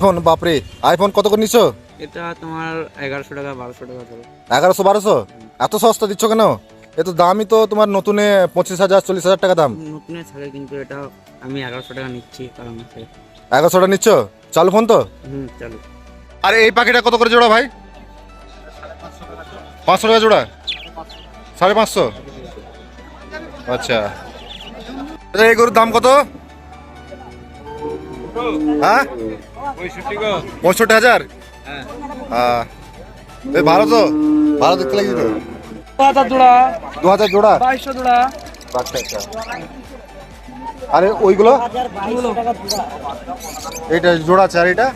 এখন বাপরে আইফোন কত করে নিচ্ছ এটা তোমার এগারোশো টাকা বারোশো টাকা ধরো এগারোশো বারোশো? এত সস্তা দিচ্ছ কেন? এ তো দামই তো তোমার নতুনে পঁচিশ হাজার চল্লিশ হাজার টাকা দাম। নতুনের থাকে কিন্তু এটা আমি এগারোশো টাকা নিচ্ছি কারণ আছে এগারোশোটা নিচ্ছ? চালু ফোন তো? হুম চলো। আর এই পাখিটা কত করে জোড়া ভাই? পাঁচশো টাকা জোড়া? সাড়ে পাঁচশো? আচ্ছা। আচ্ছা, এই গরুর দাম কত? হ্যাঁ? পঁয়ষট্টি হাজার? হ্যাঁ। এই ভালো তো ভালো দেখতে লাগছে তো হাজার জোড়া। দু হাজার জোড়া? বাইশশো জোড়া। আচ্ছা আচ্ছা। আরে ওইগুলো? জোড়া আছে আর এটা?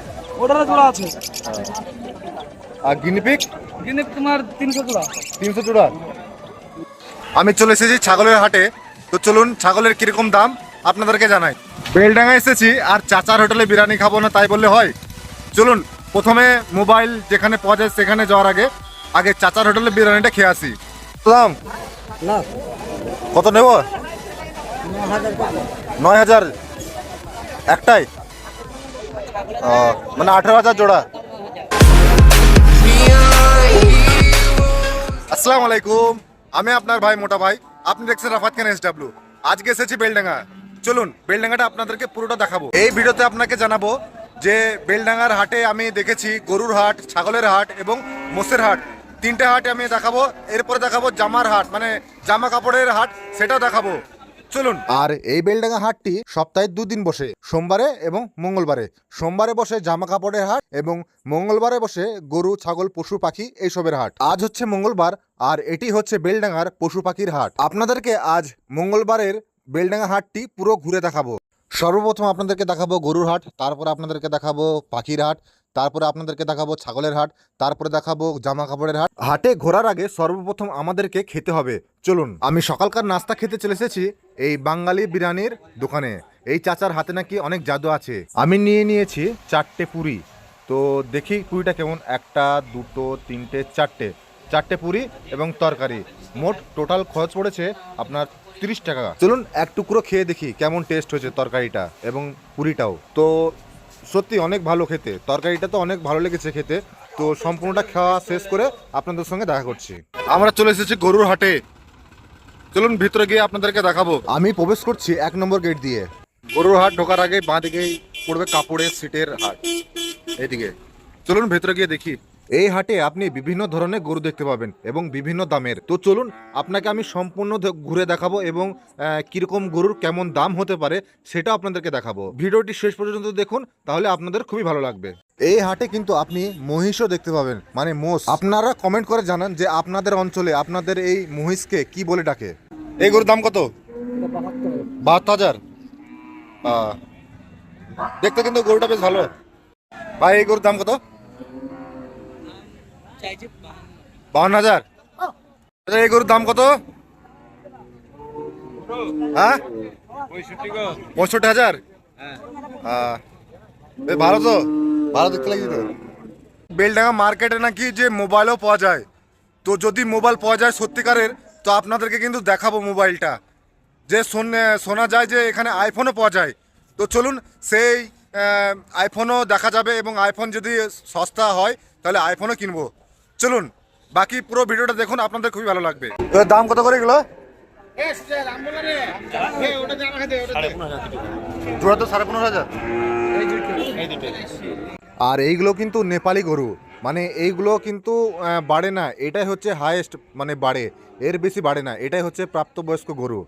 ওটারও জোড়া আছে। আর গিনিপিক কিন্তু তোমার তিনশো জোড়া। তিনশো জোড়া? আমি চলে এসেছি ছাগলের হাটে। তো চলুন ছাগলের কীরকম দাম? আপনাদেরকে জানাই বেলডাঙ্গা এসেছি আর চাচার হোটেলে বিরিয়ানি খাব না তাই বললে হয়। চলুন প্রথমে মোবাইল যেখানে পাওয়া যায় সেখানে যাওয়ার আগে আগে চাচার হোটেলে বিরিয়ানিটা খেয়ে আসি। কত কত নেব? নয় হাজার। একটাই? মানে আঠারো হাজার জোড়া। আসসালামু আলাইকুম। আমি আপনার ভাই মোটা ভাই। আপনি দেখছেন রাফাত খান এসডাব্লিউ আজকে এসেছি বেলডাঙ্গা চলুন, বেলডাঙ্গাটা আপনাদেরকে পুরোটা দেখাবো। এই ভিডিওতে আপনাকে জানাব যে বেলডাঙ্গার হাটে আমি দেখেছি গরুর হাট, ছাগলের হাট এবং মোষের হাট। তিনটে হাট আমি দেখাবো, এরপরে দেখাবো জামার হাট মানে জামা কাপড়ের হাট সেটা দেখাবো। চলুন। আর এই বেলডাঙ্গা হাটটি সপ্তাহে দুদিন বসে, সোমবারে এবং মঙ্গলবারে। সোমবারে বসে জামা কাপড়ের হাট এবং মঙ্গলবারে বসে গরু, ছাগল, পশু, পাখি এইসবের হাট। আজ হচ্ছে মঙ্গলবার, আর এটি হচ্ছে বেলডাঙ্গার পশু পাখির হাট। আপনাদেরকে আজ মঙ্গলবারের বেলডাঙ্গা হাটটি পুরো ঘুরে দেখাবো। সর্বপ্রথম আপনাদেরকে দেখাবো গরুর হাট, তারপর আপনাদেরকে দেখাবো পাখির হাট, তারপরে আপনাদেরকে দেখাবো ছাগলের হাট, তারপরে দেখাবো জামা কাপড়ের হাট। হাটে ঘোরার আগে সর্বপ্রথম আমাদেরকে খেতে হবে। চলুন, আমি সকালকার নাস্তা খেতে চলে এসেছি এই বাঙালি বিরিয়ানির দোকানে। এই চাচার হাতে নাকি অনেক জাদু আছে। আমি নিয়ে নিয়েছি চারটে পুরি। তো দেখি পুরিটা কেমন? একটা, দুটো, তিনটে, চারটে। চারটে পুরি এবং তরকারি। মোট টোটাল খরচ পড়েছে আপনার তিরিশ টাকা। চলুন এক টুকরো খেয়ে দেখি কেমন টেস্ট হয়েছে তরকারিটা এবং পুরিটাও। তো সত্যি অনেক ভালো খেতে। তরকারিটা তো অনেক ভালো লেগেছে খেতে। তো সম্পূর্ণটা খাওয়া শেষ করে আপনাদের সঙ্গে দেখা করছি। আমরা চলে এসেছি গরুর হাটে। চলুন ভিতরে গিয়ে আপনাদেরকে দেখাবো। আমি প্রবেশ করছি এক নম্বর গেট দিয়ে। গরুর হাট ঢোকার আগে বাঁ দিকেই পড়বে কাপড়ের সিটের হাট। এইদিকে। চলুন ভেতরে গিয়ে দেখি। এই হাটে আপনি বিভিন্ন ধরনের গরু দেখতে পাবেন এবং বিভিন্ন দামের। তো চলুন, আপনাকে আমি সম্পূর্ণ ঘুরে দেখাবো এবং কীরকম গরুর কেমন দাম হতে পারে সেটা আপনাদেরকে দেখাবো। ভিডিওটি শেষ পর্যন্ত দেখুন, তাহলে আপনাদের খুবই ভালো লাগবে। এই হাটে কিন্তু আপনি মহিষও দেখতে পাবেন মানে মোষ। আপনারা কমেন্ট করে জানান যে আপনাদের অঞ্চলে আপনাদের এই মহিষকে কি বলে ডাকে। এই গরুর দাম কত? বাহাত্তর হাজার। দেখতে কিন্তু গরুটা বেশ ভালো। ভাই, এই গরুর দাম কত? বাউন্ন হাজার? আচ্ছা, এই গরুর দাম কত? হ্যাঁ? পঁয়ষট্টি হাজার? আহ, বেশ ভালো তো? ভালো দেখতে লাগছে তো? বেলডাঙ্গা মার্কেটে নাকি যে মোবাইলও পাওয়া যায়। তো যদি মোবাইল পাওয়া যায় সত্যিকারের তো আপনাদেরকে কিন্তু দেখাবো মোবাইলটা। যে শোন- শোনা যায় যে এখানে আইফোনও পাওয়া যায়। তো চলুন সেই আইফোনও দেখা যাবে এবং আইফোন যদি সস্তা হয় তাহলে আইফোনও কিনবো। চলুন বাকি পুরো ভিডিওটা দেখুন আপনাদের খুবই ভালো লাগবে। তো দাম কত করে এগুলো? জোড়া তো সাড়ে পনেরো হাজার। আর এইগুলো কিন্তু নেপালি গরু। মানে এইগুলো কিন্তু বাড়ে না। এটাই হচ্ছে হাইয়েস্ট মানে বাড়ে। এর বেশি বাড়ে না। এটাই হচ্ছে প্রাপ্তবয়স্ক গরু।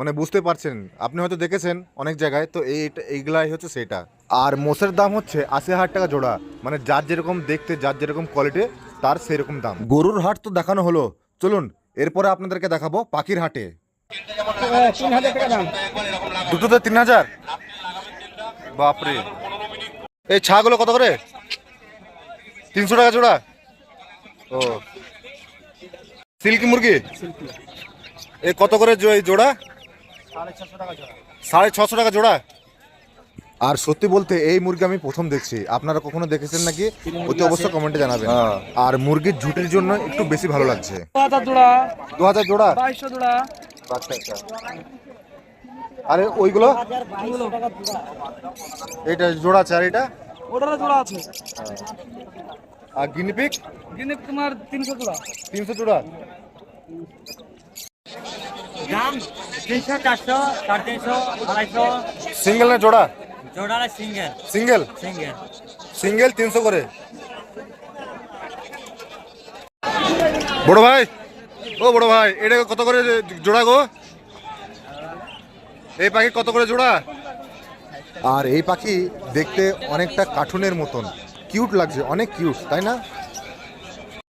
মানে বুঝতে পারছেন আপনি হয়তো দেখেছেন অনেক জায়গায় তো এই এইগুলাই হচ্ছে সেটা। আর মোষের দাম হচ্ছে আশি হাজার টাকা জোড়া মানে যার যেরকম দেখতে যার যেরকম কোয়ালিটি তার সেরকম দাম। গরুর হাট তো দেখানো হলো। চলুন এরপরে আপনাদেরকে দেখাবো পাখির হাটে। দুটোতে তিন হাজার? বাপরে। এই ছাগুলো কত করে? তিনশো টাকা জোড়া? ও। সিল্কি মুরগি? এই কত করে জোড়া? সাড়ে ছশো টাকা জোড়া। আর সত্যি বলতে এই মুরগি আমি প্রথম দেখছি। আপনারা কখনো দেখেছেন নাকি? অতি অবশ্যই কমেন্টে জানাবেন। আর মুরগির ঝুটির জন্য একটু বেশি ভালো লাগছে। দু হাজার জোড়া। আচ্ছা আচ্ছা। আরে ওইগুলো? এটা জোড়া আছে আর এটা? ওটারও জোড়া আছে। আর গিনিপিক গিনিপ তোমার তিনশো জোড়া। তিনশো জোড়া? দাম তিনশো চারশো সাড়ে তিনশো আড়াইশো। সিঙ্গেল না জোড়া? জোড়া না সিঙ্গেল। সিঙ্গেল? সিঙ্গেল। সিঙ্গেল তিনশো করে। বড় ভাই ও বড় ভাই এটা কত করে জোড়া গো? এই পাখি কত করে জোড়া? আর এই পাখি দেখতে অনেকটা কার্টুনের মতন। কিউট লাগছে অনেক কিউট তাই না?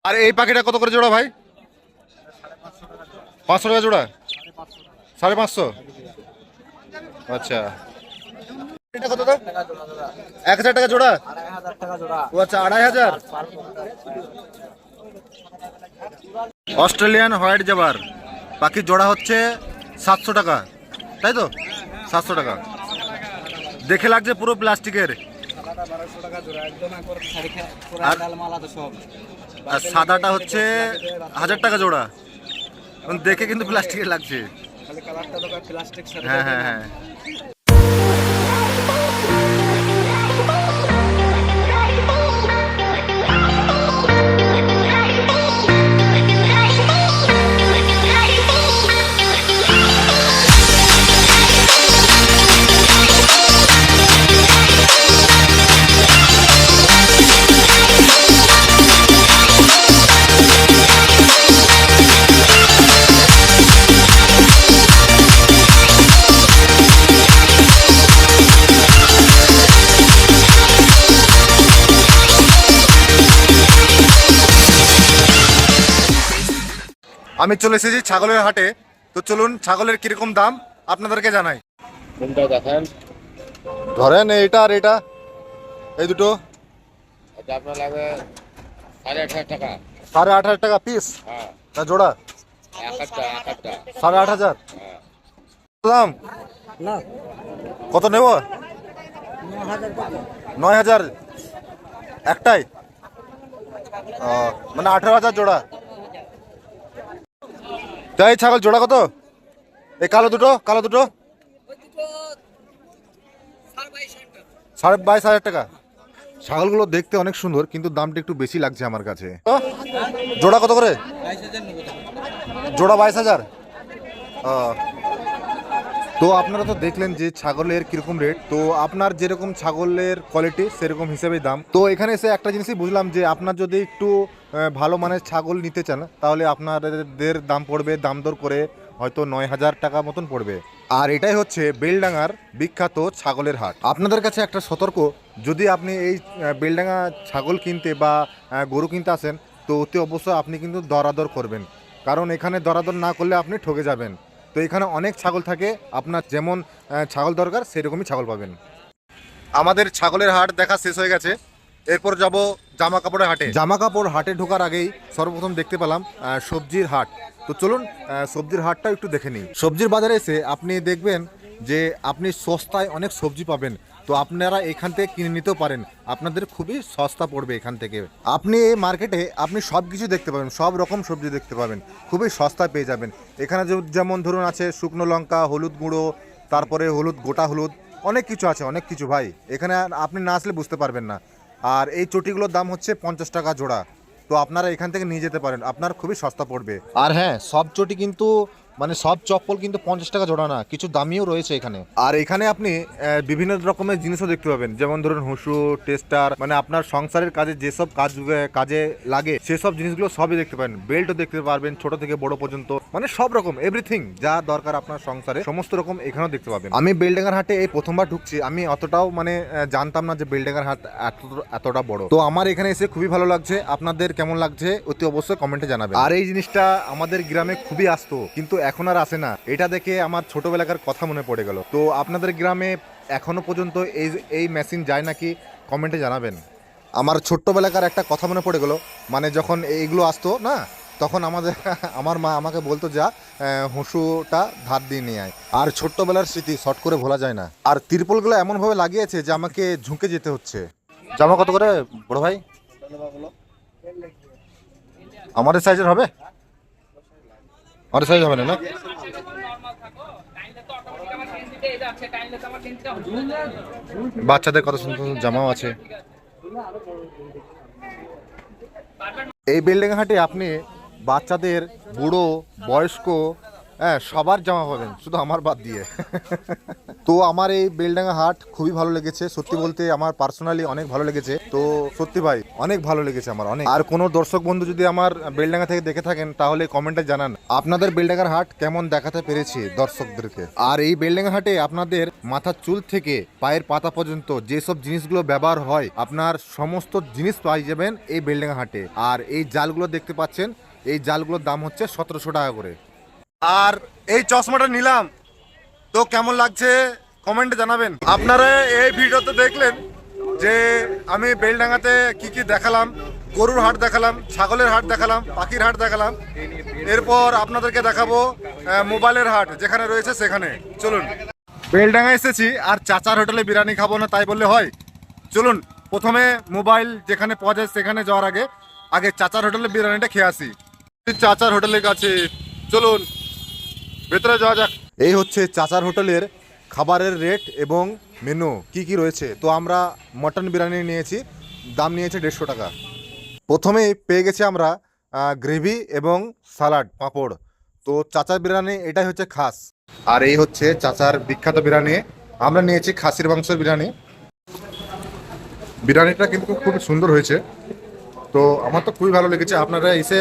আর এই পাখিটা কত করে জোড়া ভাই? পাঁচশো টাকা জোড়া। সাড়ে পাঁচশো? আচ্ছা। এক হাজার টাকা জোড়া? ও আচ্ছা আড়াই হাজার। Australian white zebra. পাখির জোড়া হচ্ছে সাতশো টাকা। তাই তো? সাতশো টাকা। দেখে লাগছে পুরো প্লাস্টিকের। আর সাদাটা হচ্ছে হাজার টাকা জোড়া। দেখে কিন্তু প্লাস্টিকের লাগছে। হ্যাঁ হ্যাঁ হ্যাঁ আমি চলে এসেছি ছাগলের হাটে। তো চলুন ছাগলের কীরকম দাম আপনাদেরকে জানাই। কোনটা দেখেন? ধরেন এটা আর এটা এই দুটো। এটা আপনার লাগে সাড়ে আট হাজার টাকা। সাড়ে আট হাজার টাকা পিস হ্যাঁ। না জোড়া? এক একটা সাড়ে আট হাজার? হ্যাঁ। দাম? না। কত নেব? নয় হাজার। একটাই? ও, মানে আঠারো হাজার জোড়া। তাই ছাগল জোড়া কত? এই কালো দুটো কালো দুটো। সাড়ে বাইশ হাজার টাকা। ছাগলগুলো দেখতে অনেক সুন্দর, কিন্তু দামটা একটু বেশি লাগছে আমার কাছে। জোড়া কত করে? জোড়া বাইশ হাজার। তো আপনারা তো দেখলেন যে ছাগলের কীরকম রেট তো আপনার যেরকম ছাগলের কোয়ালিটি সেরকম হিসেবেই দাম। তো এখানে এসে একটা জিনিসই বুঝলাম যে আপনার যদি একটু ভালো মানের ছাগল নিতে চান, তাহলে আপনাদের দাম পড়বে, দাম দর করে হয়তো নয় হাজার টাকা মতন পড়বে। আর এটাই হচ্ছে বেলডাঙ্গার বিখ্যাত ছাগলের হাট। আপনাদের কাছে একটা সতর্ক, যদি আপনি এই বেলডাঙ্গা ছাগল কিনতে বা গরু কিনতে আসেন, তো অতি অবশ্যই আপনি কিন্তু দরাদর করবেন। কারণ এখানে দরাদর না করলে আপনি ঠকে যাবেন। তো এখানে অনেক ছাগল থাকে, আপনার যেমন ছাগল দরকার, সেরকমই ছাগল পাবেন। আমাদের ছাগলের হাট দেখা শেষ হয়ে গেছে। এরপর যাব জামা কাপড়ের হাটে। জামা কাপড় হাটে ঢোকার আগেই সর্বপ্রথম দেখতে পেলাম সবজির হাট। তো চলুন সবজির হাটটা একটু দেখে নিই। সবজির বাজারে এসে আপনি দেখবেন যে আপনি সস্তায় অনেক সবজি পাবেন। তো আপনারা এখান থেকে কিনে নিতেও পারেন। আপনাদের খুবই সস্তা পড়বে এখান থেকে। আপনি এই মার্কেটে আপনি সব কিছু দেখতে পাবেন, সব রকম সবজি দেখতে পাবেন। খুবই সস্তায় পেয়ে যাবেন। এখানে যেমন ধরুন আছে শুকনো লঙ্কা, হলুদ গুঁড়ো, তারপরে হলুদ, গোটা হলুদ, অনেক কিছু আছে, অনেক কিছু ভাই। এখানে আপনি না আসলে বুঝতে পারবেন না। আর এই চটিগুলোর দাম হচ্ছে পঞ্চাশ টাকা জোড়া। তো আপনারা এখান থেকে নিয়ে যেতে পারেন, আপনার খুবই সস্তা পড়বে। আর হ্যাঁ সব চটি কিন্তু মানে সব চপ্পল কিন্তু পঞ্চাশ টাকা জোড়া না, কিছু দামিও রয়েছে এখানে। আর এখানে আপনি বিভিন্ন রকমের জিনিসও দেখতে পাবেন। যেমন ধরুন হুসু, টেস্টার মানে আপনার সংসারের কাজে যেসব কাজ কাজে লাগে, সেসব জিনিসগুলো সবই দেখতে পাবেন। বেল্টও দেখতে পারবেন, ছোট থেকে বড় পর্যন্ত। মানে সব রকম এভরিথিং যা দরকার আপনার সংসারে, সমস্ত রকম এখানেও দেখতে পাবেন। আমি বেলডাঙ্গার হাটে এই প্রথমবার ঢুকছি। আমি অতটাও মানে জানতাম না যে বেলডাঙ্গার হাট এত, এতটা বড়। তো আমার এখানে এসে খুবই ভালো লাগছে। আপনাদের কেমন লাগছে অতি অবশ্যই কমেন্টে জানাবেন। আর এই জিনিসটা আমাদের গ্রামে খুবই আসতো। কিন্তু এখন আর আসে না। এটা দেখে আমার ছোটবেলাকার কথা মনে পড়ে গেল। তো আপনাদের গ্রামে এখনও পর্যন্ত এই এই মেশিন যায় নাকি? কমেন্টে জানাবেন। আমার ছোট্টবেলাকার একটা কথা মনে পড়ে গেল। মানে যখন এইগুলো আসতো, না, তখন আমাদের, আমার মা আমাকে বলতো, যা হুঁসুটা ধার দিয়ে নিয়ে আয়। আর ছোট্টবেলার স্মৃতি শর্ট করে ভোলা যায় না। আর তিরপলগুলো এমনভাবে লাগিয়েছে যে আমাকে ঝুঁকে যেতে হচ্ছে। জামা কত করে, বড় ভাই? আমাদের সাইজের হবে? আমাদের সাইজ হবে না না? বাচ্চাদের কত সুন্দর সুন্দর জামাও আছে। এই বিল্ডিং হাটে আপনি বাচ্চাদের বুড়ো, বয়স্ক হ্যাঁ সবার জামা পাবেন, শুধু আমার বাদ দিয়ে। তো আমার এই বেলডাঙ্গা হাট খুবই ভালো লেগেছে, সত্যি বলতে আমার পার্সোনালি অনেক ভালো লেগেছে। তো সত্যি ভাই, অনেক ভালো লেগেছে আমার, অনেক। আর কোনো দর্শক বন্ধু যদি আমার বেলডাঙ্গা থেকে দেখে থাকেন, তাহলে কমেন্টে জানান। আপনাদের বেলডাঙ্গার হাট কেমন দেখাতে পেরেছি দর্শকদেরকে? আর এই বেলডাঙ্গা হাটে আপনাদের মাথার চুল থেকে পায়ের পাতা পর্যন্ত যেসব জিনিসগুলো ব্যবহার হয়, আপনার সমস্ত জিনিস পাই যাবেন এই বেলডাঙ্গা হাটে। আর এই জালগুলো দেখতে পাচ্ছেন, এই জালগুলোর দাম হচ্ছে সতেরোশো টাকা করে। আর এই চশমাটা নিলাম। তো কেমন লাগছে কমেন্টে জানাবেন। আপনারা এই ভিডিওতে দেখলেন যে আমি বেলডাঙ্গাতে কি কি দেখালাম, গরুর হাট দেখালাম, ছাগলের হাট দেখালাম, পাখির হাট দেখালাম। এরপর আপনাদেরকে দেখাবো মোবাইলের হাট যেখানে রয়েছে সেখানে। চলুন। বেলডাঙ্গা এসেছি, আর চাচার হোটেলে বিরিয়ানি খাব না তাই বললে হয়। চলুন, প্রথমে মোবাইল যেখানে পাওয়া যায় সেখানে যাওয়ার আগে আগে চাচার হোটেলে বিরিয়ানিটা খেয়ে আসি। চাচার হোটেলের কাছে। চলুন। ভেতরে যাওয়া যাক। এই হচ্ছে চাচার হোটেলের খাবারের রেট এবং মেনু। কি কি রয়েছে? তো আমরা মটন বিরিয়ানি নিয়েছি, দাম নিয়েছে দেড়শো টাকা। প্রথমেই পেয়ে গেছি আমরা গ্রেভি এবং সালাড, পাঁপড়। তো চাচার বিরিয়ানি, এটাই হচ্ছে খাস। আর এই হচ্ছে চাচার বিখ্যাত বিরিয়ানি। আমরা নিয়েছি খাসির মাংসের বিরিয়ানি। বিরিয়ানিটা কিন্তু খুব সুন্দর হয়েছে। তো আমার তো খুবই ভালো লেগেছে। আপনারা এসে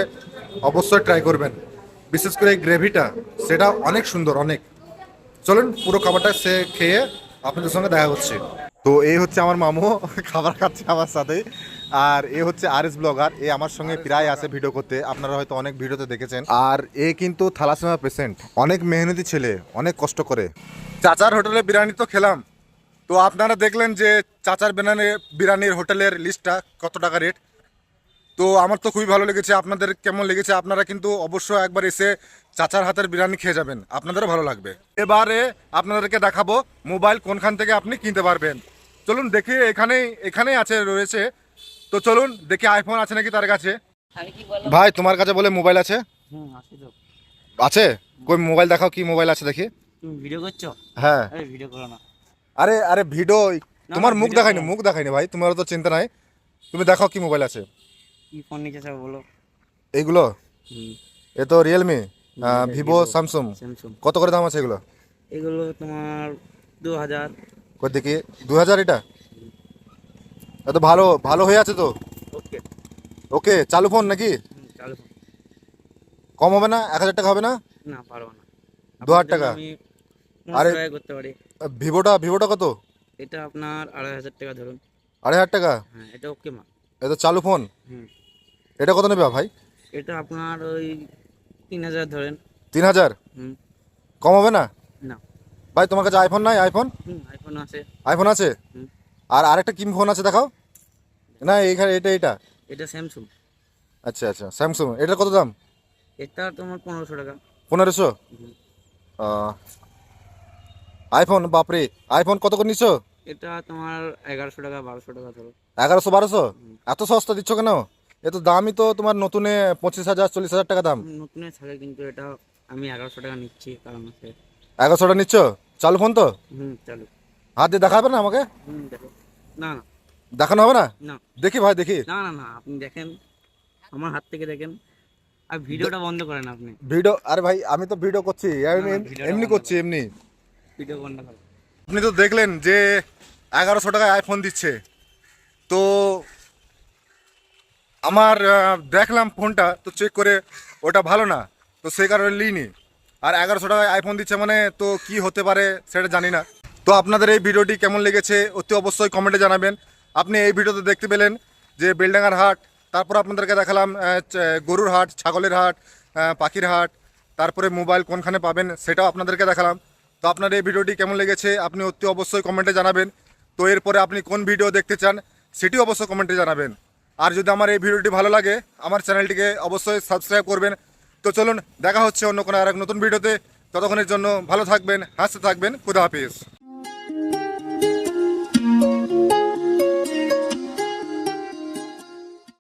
অবশ্যই ট্রাই করবেন। বিশেষ করে এই গ্রেভিটা, সেটা অনেক সুন্দর, অনেক। চলুন, পুরো খাবারটা সে খেয়ে আপনাদের সঙ্গে দেখা হচ্ছে। তো এই হচ্ছে আমার মামু, খাবার খাচ্ছে আমার সাথে আর এ হচ্ছে আর এস ব্লগার, এ আমার সঙ্গে প্রায় আসে ভিডিও করতে, আপনারা হয়তো অনেক ভিডিওতে দেখেছেন। আর এ কিন্তু থালাসেমা পেশেন্ট অনেক মেহনতি ছেলে, অনেক কষ্ট করে। চাচার হোটেলে বিরিয়ানি তো খেলাম। তো আপনারা দেখলেন যে চাচার বিরিয়ানি বিরিয়ানির হোটেলের লিস্টটা কত টাকা রেট তো আমার তো খুবই ভালো লেগেছে আপনাদের কেমন লেগেছে আপনারা কিন্তু অবশ্যই একবার এসে চাচার হাতের বিরিয়ানি খেয়ে যাবেন আপনাদেরও ভালো লাগবে। এবারে আপনাদেরকে দেখাবো মোবাইল কোনখান থেকে আপনি কিনতে পারবেন। চলুন দেখি এখানেই এখানেই আছে রয়েছে। তো চলুন দেখি আইফোন আছে নাকি তার কাছে। ভাই তোমার কাছে বলে মোবাইল আছে? আছে কই মোবাইল দেখাও কি মোবাইল আছে দেখি। ভিডিও করছ? হ্যাঁ। আরে ভিডিও করো না। আরে আরে ভিডিও তোমার মুখ video দেখায়নি করো। না। মুখ দেখাইনি ভাই তোমার তো চিন্তা নাই। তুমি দেখাও কি মোবাইল আছে। কি ফোন নিচে সব বলো। এইগুলো? এ তো রিয়েলমি ভিভো স্যামসুং কত করে দাম আছে এগুলো? এগুলো তোমার দু হাজার কই দেখি দু হাজার এটা এত ভালো ভালো হয়ে আছে তো। ওকে। ওকে চালু ফোন নাকি? চালু ফোন। কম হবে না? এক হাজার টাকা হবে না? না পারব না। দু হাজার টাকা? আরে করতে পারি। ভিভোটা ভিভোটা কত? এটা আপনার আড়াই হাজার টাকা ধরুন। আড়াই হাজার টাকা? হ্যাঁ এটা ওকে মা। এ তো চালু ফোন? হুম। এটা কত নেবে ভাই? এটা আপনার ওই তিন হাজার ধরেন। তিন হাজার? হুম। কম হবে না? না। ভাই তোমার কাছে আইফোন নাই? আইফোন হুম আইফোন আছে। আইফোন আছে? হুম। আর আরেকটা কিম ফোন আছে দেখাও। না এইখানে এটা এটা এটা স্যামসুং আচ্ছা আচ্ছা স্যামসুং এটার কত দাম? এটা তোমার পনেরোশো টাকা। পনেরোশো। আইফোন বাপরে। আইফোন কত করে নিচ্ছ এটা তোমার এগারোশো টাকা বারোশো টাকা ধরো। এগারোশো বারোশো? এত সস্তা দিচ্ছ কেন? এ তো দামই তো তোমার নতুনে পঁচিশ হাজার চল্লিশ হাজার টাকা দাম। নতুনের থাকে কিন্তু এটা আমি এগারোশো টাকা নিচ্ছি কারণ আছে এগারোশোটা নিচ্ছ? চালু ফোন তো? হুম চালু। হাত দিয়ে দেখাবে না আমাকে? হুম দেখো। না না। দেখানো হবে না? না। দেখি ভাই দেখি। না না না আপনি দেখেন। আমার হাত থেকে দেখেন। আর ভিডিওটা বন্ধ করেন আপনি। ভিডিও আরে ভাই আমি তো ভিডিও করছি। এমনি করছি এমনি। ভিডিও বন্ধ করেন। আপনি তো দেখলেন যে এগারোশো টাকায় আইফোন দিচ্ছে। তো আমার দেখলাম ফোনটা তো চেক করে ওটা ভালো না, তো সেই কারণে লিনি আর এগারোশো টাকায় আইফোন দিচ্ছে মানে তো কি হতে পারে সেটা জানি না। তো আপনাদের এই ভিডিওটি কেমন লেগেছে অতি অবশ্যই কমেন্টে জানাবেন। আপনি এই ভিডিওতে দেখতে পেলেন যে বেলডাঙ্গার হাট, তারপর আপনাদেরকে দেখালাম গরুর হাট, ছাগলের হাট পাখির হাট, তারপরে মোবাইল কোনখানে পাবেন সেটাও আপনাদেরকে দেখালাম। তো আপনার এই ভিডিওটি কেমন লেগেছে আপনি অতি অবশ্যই কমেন্টে জানাবেন। তো এরপরে আপনি কোন ভিডিও দেখতে চান সেটি অবশ্য কমেন্টে জানাবেন। আর যদি আমার এই ভিডিওটি ভালো লাগে, আমার চ্যানেলটিকে অবশ্যই সাবস্ক্রাইব করবেন। তো চলুন, দেখা হচ্ছে অন্য কোনো আর এক নতুন ভিডিওতে। ততক্ষণের জন্য ভালো থাকবেন, হাসতে থাকবেন, খুদা হাফিজ।